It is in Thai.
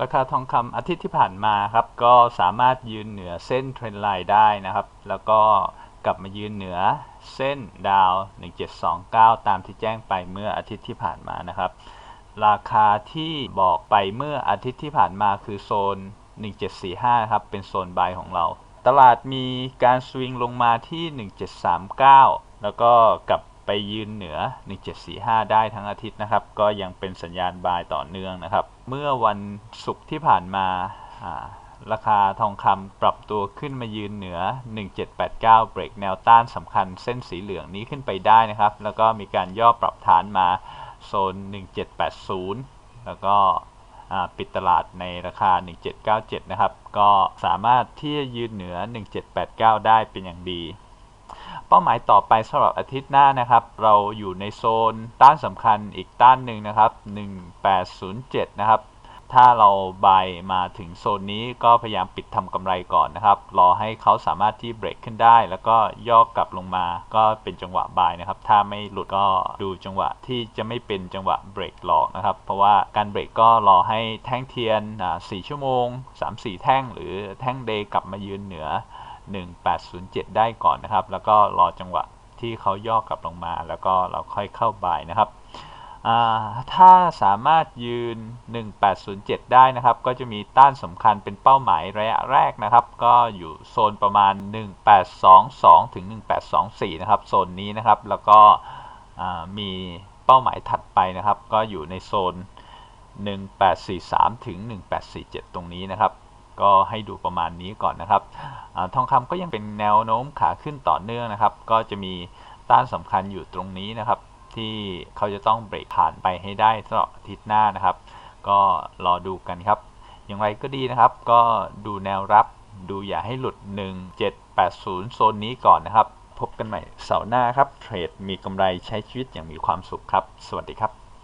ราคาทองคำอาทิตย์ที่ผ่านมาครับก็สามารถยืนเหนือเส้นเทรนไลน์ได้นะครับ แล้วก็กลับมายืนเหนือเส้นดาว 1729 ตามที่แจ้งไปเมื่ออาทิตย์ที่ผ่านมานะครับ ราคาที่บอกไปเมื่ออาทิตย์ที่ผ่านมาคือโซน 1745 ครับ เป็นโซนบายของเรา ตลาดมีการสวิงลงมาที่ 1739 แล้วก็กลับ ไปยืนเหนือ 1745 ได้ทั้งอาทิตย์นะครับ ก็ยังเป็นสัญญาณบายต่อเนื่องนะครับ เมื่อวันศุกร์ที่ผ่านมาราคาทองคำปรับตัวขึ้นมายืนเหนือ 1789 เบรกแนวต้านสำคัญเส้นสีเหลืองนี้ขึ้นไปได้นะครับ แล้วก็มีการย่อปรับฐานมาโซน 1780 แล้วก็ปิดตลาดในราคา 1797 นะครับ ก็สามารถที่จะยืนเหนือ 1789 ได้เป็นอย่างดี เป้าหมายต่อไปสำหรับอาทิตย์หน้านะครับ เราอยู่ในโซนต้านสำคัญอีกต้านหนึ่งนะครับ 1807 นะครับ ถ้าเราบายมาถึงโซนนี้ก็พยายามปิดทำกำไรก่อนนะครับ รอให้เขาสามารถที่เบรกขึ้นได้ แล้วก็ย่อกลับลงมาก็เป็นจังหวะบายนะครับ ถ้าไม่หลุดก็ดูจังหวะที่จะไม่เป็นจังหวะเบรกหลอกนะครับ เพราะว่าการเบรกก็รอให้แท่งเทียน 4 ชั่วโมง 3-4 แท่ง หรือแท่งเดย์กลับมายืนเหนือ 1807 ได้ก่อนนะครับ แล้วก็รอจังหวะที่เขาย่อกลับลงมา แล้วก็เราค่อยเข้าบายนะครับ ถ้าสามารถยืน 1807 ได้นะครับ ก็จะมีต้านสำคัญเป็นเป้าหมายระยะแรกนะครับ ก็อยู่โซนประมาณ 1822 ถึง 1824 นะครับ โซนนี้นะครับ แล้วก็มีเป้าหมายถัดไปนะครับ ก็อยู่ในโซน 1843 ถึง 1847 ตรงนี้นะครับ ก็ให้ดูประมาณนี้ก่อนนะครับอทองคำก็ยังเป็นแนวโน้มขาขึ้นต่อเนื่องนะครับ ก็จะมีต้านสำคัญอยู่ตรงนี้นะครับ ที่เขาจะต้องเบรกผ่านไปให้ได้สำหรับอาทิตย์หน้านะครับ ก็รอดูกันครับ อย่างไรก็ดีนะครับ ก็ดูแนวรับดูอย่าให้หลุด 1780 โซนนี้ก่อนนะครับ พบกันใหม่เสาร์หน้าครับ เทรดมีกำไรใช้ชีวิตอย่างมีความสุขครับ สวัสดีครับ